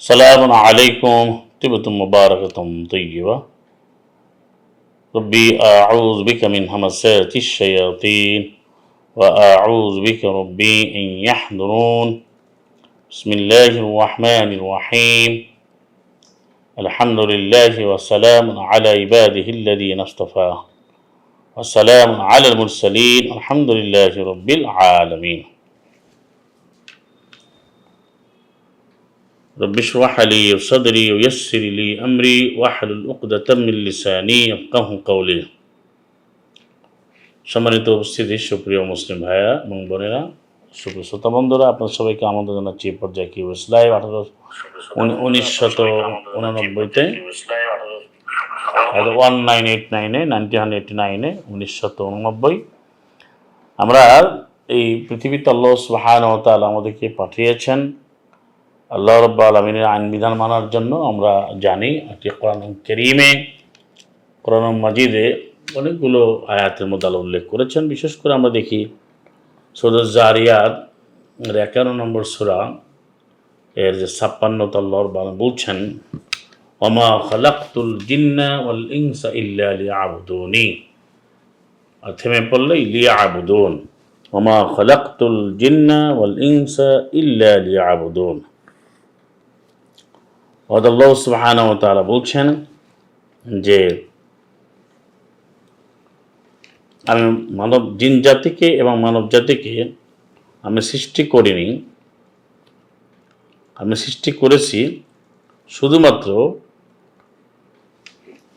سلام عليكم طبتم مباركة طيبة. ربي أعوذ بك من همسات الشياطين وأعوذ بك ربي أن يحضرون. بسم الله الرحمن الرحيم. الحمد لله وسلام على عباده الذين اصطفى. والسلام على المرسلين الحمد لله رب العالمين رب اشرح لي صدري ويسر لي أمري واحلل عقدة من لساني يفقه قولي সম্মানিত উপস্থিতি সুপ্রিয় মুসলিম ভাইয়া এবং বোনেরা সুপ্রিয় শ্রোতা বন্ধুরা আপনার সবাইকে আমন্ত্রণ জানাচ্ছি এই পর্যায়ে কি লাইভ আঠারো উনিশশত উনানব্বইতে ওয়ান নাইন এইট নাইনে নাইনটিন এইটি নাইনে উনিশশত উননব্বই আমরা এই পৃথিবীতে আল্লাহ সুবাহান ও তাআলা আমাদেরকে পাঠিয়েছেন। আল্লাহ রব্বা আলমিনের আইন বিধান মানার জন্য আমরা জানি একটি কোরআন কেরিমে, কোরআন মাজিদে অনেকগুলো আয়াতের মধ্যে আল্লাহ উল্লেখ করেছেন। বিশেষ করে আমরা দেখি সদর জারিয়াত একান্ন নম্বর সুরা, এর যে ছাপ্পান্ন তাল্লাহর বালা বলছেন ওমা খালাক্তুল জিন্না ওয়াল ইনসা ইল্লা লিয়াবুদুনি। আর থেমে পড়লে লিয়াবুদুন। ওমা খালাক্তুল জিন্না ওয়াল ইনসা ইল্লা লিয়াবুদুন। আল্লাহ সুবহানাহু ওয়া তাআলা বলছেন যে, আমি মানব জিন জাতিকে এবং মানব জাতিকে আমি সৃষ্টি করিনি। আমি সৃষ্টি করেছি শুধুমাত্র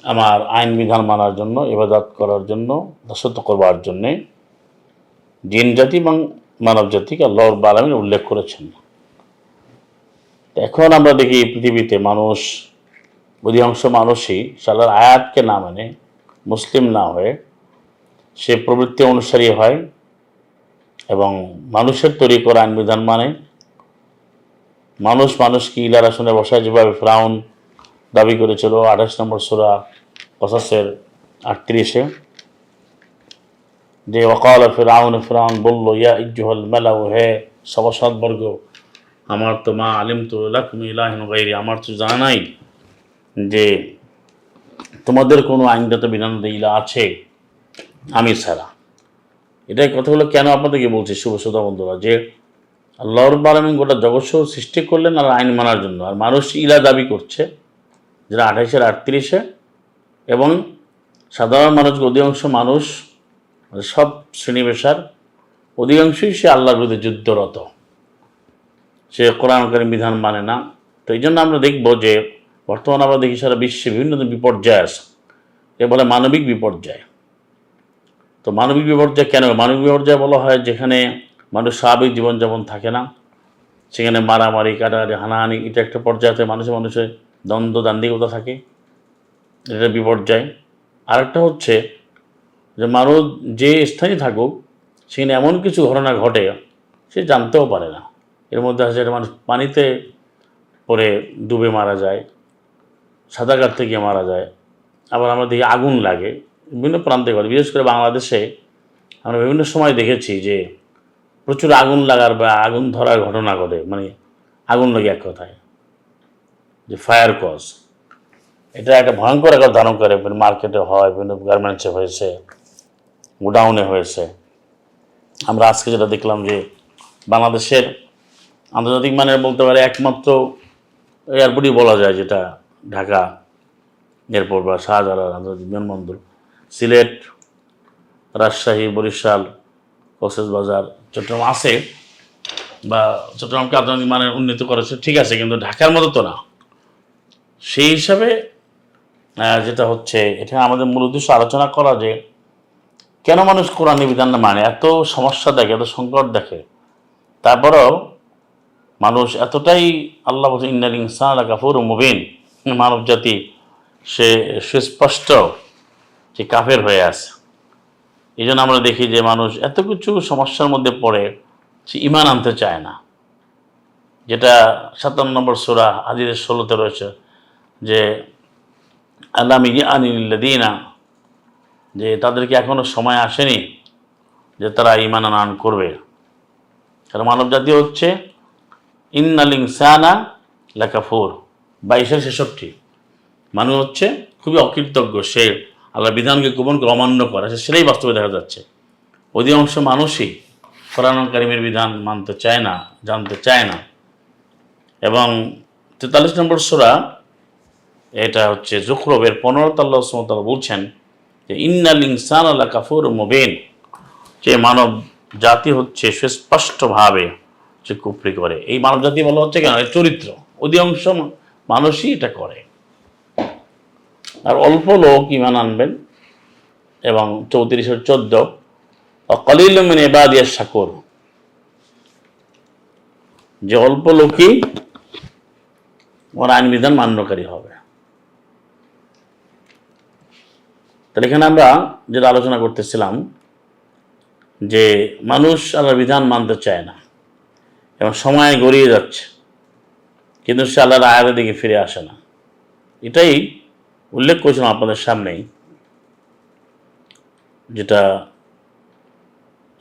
আমার আইন বিধান মানার জন্য, ইবাদত করার জন্য দাসত্ব করবার জন্যে জিন জাতি এবং মানব জাতিকে আল্লাহর বালামিন উল্লেখ করেছেন। এখন আমরা দেখি পৃথিবীতে মানুষ, অধিকাংশ মানুষই সালার আয়াতকে না মানে মুসলিম না হয়ে সে প্রবৃত্তি অনুসারী হয় এবং মানুষের তৈরি করা আইন বিধান মানে মানুষ মানুষকে ইলার আসনে বসায় যেভাবে ফ্রাউন দাবি করেছিল আঠাশ নম্বর সোরা কসাসের আটত্রিশে যে ওকাল ফেরাউন ফেরাউন বলল, ইয়া ইজ্জুহল মেলাউ, হে সবসদবর্গ আমার তো মা আলিম তো লাকমি ইলাহিন গাইরি আমার তো জানা নাই যে তোমাদের কোনো আইনগত বিধান ইলা আছে, আমি ছাড়া। এটাই কথাগুলো কেন আপনাদেরকে বলছি, শুভ শ্রোতা বন্ধুরা, যে আল্লাহর বালামিন গোটা জগৎ সৃষ্টি করলেন আর আইন মানার জন্য। আর মানুষ ইলা দাবি করছে যেটা আঠাইশের আটত্রিশে, এবং সাধারণ মানুষ অধিকাংশ মানুষ মানে সব শ্রেণী-পেশার অধিকাংশই সে আল্লাহর বিরুদ্ধে যুদ্ধরত। সে কোরআনকারী বিধান মানে না। তো এই জন্য আমরা দেখব যে বর্তমানে আমরা দেখি সারা বিশ্বে বিভিন্ন বিপর্যয় আছে। এ বলে মানবিক বিপর্যয়। তো মানবিক বিপর্যয় কেন? মানবিক বিপর্যয় বলা হয় যেখানে মানুষ স্বাভাবিক জীবনযাপন থাকে না। সেখানে মারামারি, কাটাকাটি, হানাহানি, এটা একটা পর্যায়ে মানুষে মানুষের দ্বন্দ্ব দান্দিকতা থাকে, এটা বিপর্যয়। আরেকটা হচ্ছে যে মানুষ যে স্থানে থাকুক, সেখানে এমন কিছু ঘটনা ঘটে, সে জানতেও পারে না। এর মধ্যে আছে মানুষ পানিতে পরে ডুবে মারা যায়, সাঁতার কাটতে গিয়ে মারা যায়, আবার আমরা দেখি আগুন লাগে, বিভিন্ন প্রান্তে ঘটে। বিশেষ করে বাংলাদেশে আমরা বিভিন্ন সময় দেখেছি যে প্রচুর আগুন লাগার বা আগুন ধরার ঘটনা ঘটে মানে আগুন লাগে এক কথায়। যে ফায়ার কজ এটা একটা ভয়ঙ্কর আকার ধারণ করে। মার্কেটে হয়, বিভিন্ন গার্মেন্টসে হয়েছে গোডাউনে হয়েছে। আমরা আজকে যেটা দেখলাম যে বাংলাদেশের আন্তর্জাতিক মানের বলতে পারে একমাত্র এয়ারপোর্টই বলা যায় যেটা ঢাকা এয়ারপোর্ট বা শাহজালাল আন্তর্জাতিক বিমানবন্দর। সিলেট, রাজশাহী, বরিশাল কক্সবাজার চট্টগ্রাম আছে বা চট্টগ্রামকে আন্তর্জাতিক মানের উন্নীত করেছে, ঠিক আছে, কিন্তু ঢাকার মতো তো না। সেই হিসাবে যেটা হচ্ছে এটা আমাদের মূল উদ্দেশ্য আলোচনা করা যে, কেন মানুষ কোরআন বিধান মানে? এত সমস্যা দেখে, এত সংকট দেখে। তারপরেও মানুষ এতটাই, আল্লাহ ইন্নাল ইনসান কাফুর মুবিন। মানব জাতি, সে সুস্পষ্ট যে কাফের হয়ে আছে। এই জন্য আমরা দেখি যে মানুষ এত কিছু সমস্যার মধ্যে পড়ে সে ইমান আনতে চায় না। যেটা সাতান্ন নম্বর সুরা আজিদের ষোলোতে রয়েছে যে, আল্লাহ আনিল্লাদিনা যে, তাদেরকে এখনও সময় আসেনি যে তারা ইমান আনান করবে। কারণ মানব জাতি হচ্ছে, ইন্নালিং সানা লেখাফুর বাইশের ছেষট্টি। মানুষ হচ্ছে খুবই অকৃতজ্ঞ, সে আল্লাহ বিধানকে গোপন করে অমান্য করে, সে সেটাই বাস্তবে দেখা যাচ্ছে। অধিকাংশ মানুষই কোরআন কারিমের বিধান মানতে চায় না, জানতে চায় না। এবং তেতাল্লিশ নম্বর সোরা এটা হচ্ছে জুখরবের পনেরো তাল্লাহ বলছেন যে, ইন্নাল ইনসান আল্লাহ কাফুর মোবেন। যে মানব জাতি হচ্ছে সুস্পষ্টভাবে যে কুপরি করে। এই মানব জাতি বলা হচ্ছে কেন? চরিত্র। অধিকাংশ মানুষই এটা করে। আর অল্প লোক ইমান আনবেন এবং চৌত্রিশের চোদ্দ, অকলিল মিন এবাদিয়া শাকুর যে অল্প লোকই ওর আইন বিধান মান্যকারী হবে। তাহলে এখানে আমরা যেটা আলোচনা করতেছিলাম যে মানুষ আল্লাহর বিধান মানতে চায় না এবং সময় গড়িয়ে যাচ্ছে, কিন্তু সে আল্লাহর আয়াতের দিকে ফিরে আসে না। এটাই উল্লেখ করেছিলাম আপনাদের সামনেই, যেটা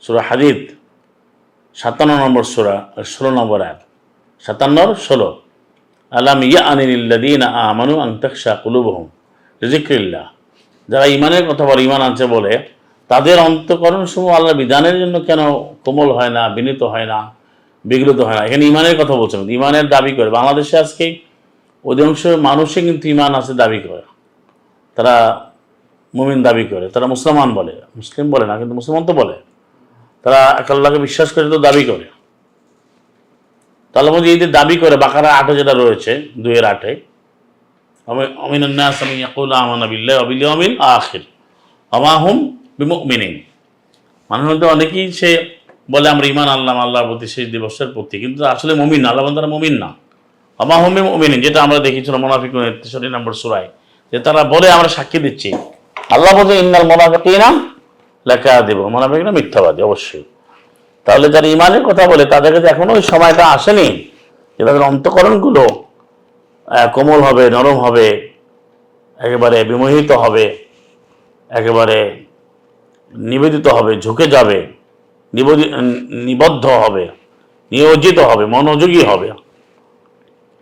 সুরা হাদিদ, সাতান্ন নম্বর সুরা ষোলো নম্বর আয়াত। সাতান্নর ষোলো। আলাম ইয়া আনিল্লাদিন আমানু আংতাকশা কুলুবহম রিজিক্রিল্লাহ যারা ইমানের কথা বলে ইমান আছে বলে, তাদের অন্তকরণ সমূহ আল্লাহ বিধানের জন্য কেন কোমল হয় না, বিনীত হয় না বিগলিত হয় না? এখানে ইমানের কথা বলছেন ইমানের দাবি করে, বাংলাদেশে আজকে অধিকাংশ মানুষই কিন্তু ইমান আছে দাবি করে। তারা মুমিন দাবি করে, তারা মুসলমান বলে। মুসলিম বলে না, কিন্তু মুসলমান তো বলে। তারা এক আল্লাহকে বিশ্বাস করে তো দাবি করে। তাহলে মধ্যে এই যে দাবি করে, বাকারা আটে যেটা রয়েছে, দুইয়ের আটে অমিন الناس من يقول آمنا بالله وباليوم الآخر وما هم بمؤمنين মানুষ মধ্যে অনেকেই সে বলে আমরা ইমান আল্লাহ আল্লাহর প্রতি শেষ দিবসের প্রতি কিন্তু আসলে মমিন না আল্লাহ তারা মমিন না আমা হোমে মমিন যেটা আমরা দেখেছিলাম মোনাফিক তেষট্টি নম্বর সুরায় যে তারা বলে আমরা সাক্ষী দিচ্ছি আল্লাহ বলছে ইন্নাল মোনাফিকিনা লেখা দেব মোনাফিকরা মিথ্যাবাদী অবশ্যই তাহলে যারা ইমানের কথা বলে তাদের কাছে এখনো ওই সময়টা আসেনি যে তাদের অন্তকরণগুলো আহ, কোমল হবে, নরম হবে, একেবারে বিমোহিত হবে, একেবারে নিবেদিত হবে, ঝুঁকে যাবে, নিবদি- নিবদ্ধ হবে, নিয়োজিত হবে, মনোযোগী হবে।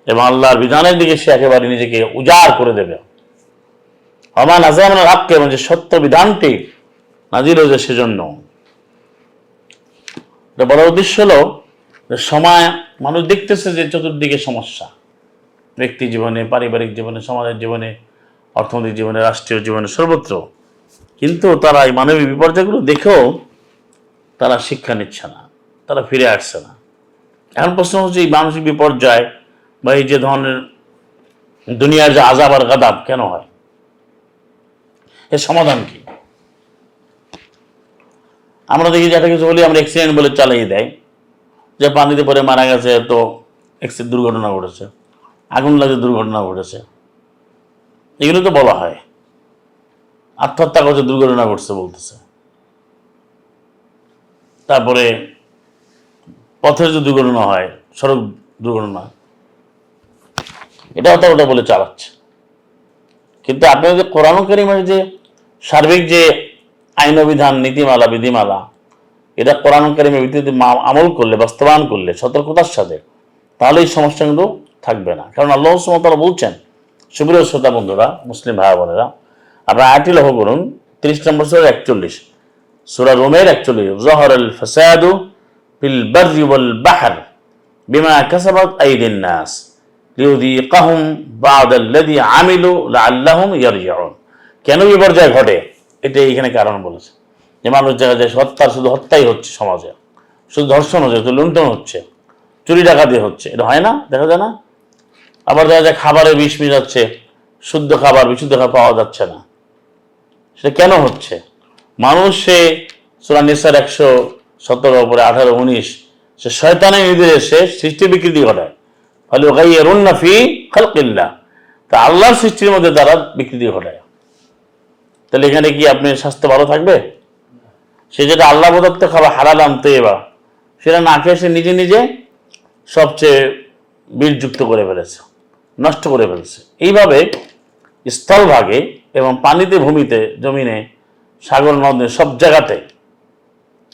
এবং আল্লাহর বিধানের দিকে সে একেবারে নিজেকে উজাড় করে দেবে। হমান আজাম রাখকে এবং যে সত্য বিধানটি নাজির হয়েছে সেজন্য। বড় উদ্দেশ্য হলো সময়, মানুষ দেখতেছে যে চতুর্দিকে সমস্যা। ব্যক্তি জীবনে, পারিবারিক জীবনে, সমাজের জীবনে, অর্থনৈতিক জীবনে, রাষ্ট্রীয় জীবনে সর্বত্র। কিন্তু তারা এই মানবিক বিপর্যয়গুলো দেখেও তারা শিক্ষা নিচ্ছে না, তারা ফিরে আসছে না। এখন প্রশ্ন হচ্ছে, এই মানসিক বিপর্যয় বা এই যে ধরনের দুনিয়ার যে আজাব আর গাদাব কেন হয়? এর সমাধান কি? আমরা দেখি যে একটা কিছু হলে আমরা অ্যাক্সিডেন্ট বলে চালিয়ে দেয়। যে পানিতে পরে মারা গেছে, তো অ্যাক্সিডেন্ট দুর্ঘটনা ঘটেছে। আগুন লাগে দুর্ঘটনা ঘটেছে। এগুলো তো বলা হয়। আত্মহত্যা করছে, দুর্ঘটনা ঘটছে বলতেছে। তারপরে পথের যে দুর্ঘটনা হয়, সড়ক দুর্ঘটনা এটাও তো ওটা বলে চালাচ্ছে। কিন্তু আপনার যে কোরআন করিমের যে সার্বিক যে আইন বিধান, নীতিমালা, বিধিমালা, এটা কোরআন ভিত্তিতে আমল করলে, বাস্তবায়ন করলে, সতর্কতার সাথে, তাহলে এই সমস্যা কিন্তু থাকবে না। কারণ আল্লাহ সুমতারা বলছেন, সুপ্রিয় শ্রোতা বন্ধুরা, মুসলিম ভাই বোনেরা, আপনারা আয়টি লক্ষ্য করুন, তিরিশ নম্বর সুরা একচল্লিশ। সুরা রোমের একচল্লিশ। জহর আল ফসাদু ফিল ওয়াল বাহর বিমা কাসাবাত আইদিন নাস লিউযীকাহুম বা'দ আল্লাযী আমিলু লাআল্লাহুম ইয়ারজিউন। কেন বিপর্যয় ঘটে? এটা এখানে কারণ বলেছে। যে মানুষ দেখা যায় হত্যা শুধু হত্যাই হচ্ছে সমাজে। শুধু ধর্ষণ হচ্ছে, শুধু লুণ্ঠন হচ্ছে, চুরি ডাকাতি হচ্ছে। এটা হয় না? দেখা যায় না? আবার দেখা যায় খাবারে বিষ মিশাচ্ছে শুদ্ধ খাবার, বিশুদ্ধ খাবার পাওয়া যাচ্ছে না। সেটা কেন হচ্ছে? মানুষ সে সুরা নিসার একশো সতেরো উপরে আঠারো উনিশ, সে শয়তানের নির্দেশে সৃষ্টি বিকৃতি ঘটায়। ফলে ওখাই রুন্নাফি খালকিল্লা তা আল্লাহর সৃষ্টির মধ্যে তারা বিকৃতি ঘটায়। তাহলে এখানে কি আপনার স্বাস্থ্য ভালো থাকবে? সে যেটা আল্লাহ প্রদত্ত খাবার হারাল আনতে এবার সেটা না খেয়ে সে নিজে নিজে সবচেয়ে বীরযুক্ত করে ফেলেছে। নষ্ট করে ফেলছে। এইভাবে স্থলভাগে এবং পানিতে ভূমিতে জমিনে সাগর, নদে সব জায়গাতে।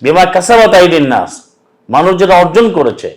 বিমা কাসাবাত আইডিন নাস। মানুষ যেটা অর্জন করেছে